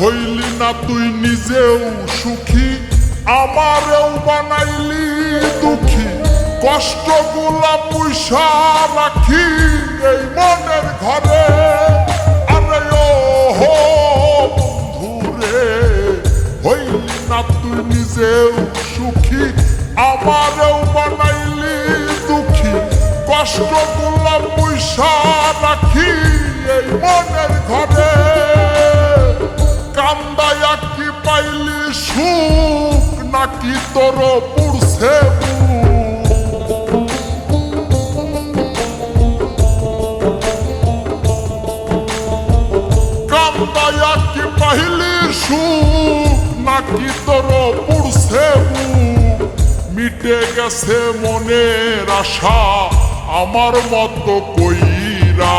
হইলি না তুই নিজেও সুখী, আমারেও বানাইলি দুঃখী। কষ্টগুলা পয়সা রাখি এই মনের ঘরে। আরে ও বন্ধুরে, হইলি না তুই নিজেও সুখী, আমারেও বানাইলি দুঃখী। কষ্টগুলা পুষা রাখি এই মনের ঘরে। নাকি তোর পুরছে কান্দায়া কি নাকি তোর পুরছে মিটে গেছে মনের আশা, আমার মতো কইরা।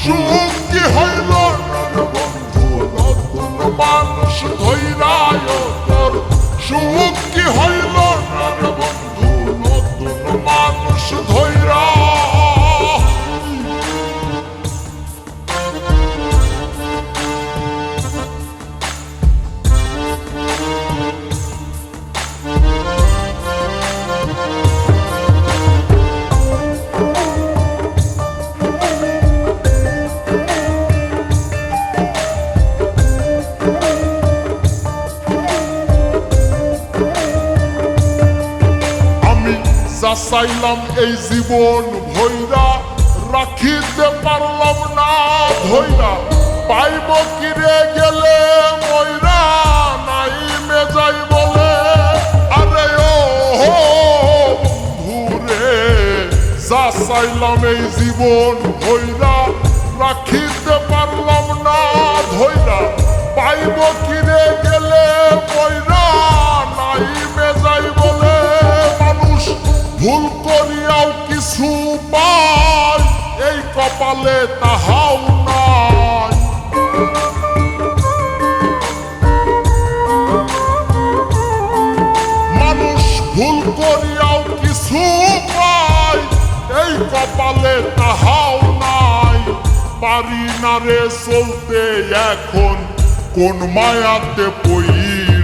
সুখ কি হইল? মানুষ ধৈরায় সুখ কি হইল না যা চাইলাম এই জীবন ভৈরা, রাখিতে পারলাম না ধৈরা। পাইব কিরে গেলে ময়রা, নাই মে যাই বলে, আরে ও বন্ধুরে যা চাইলাম এই জীবন ভৈরা, রাখিতে পারলাম না ধৈরা। পাইব কিরে গেলে ময়রা ভুল করিয়াও কিছু পায়, এই কপালে তাহাও নাই। মানুষ ভুল করিয়াও কিছু পায়, এই কপালে তাহাও নাই। পারি না রে চলতে এখন, কোন মায়াতে পইরা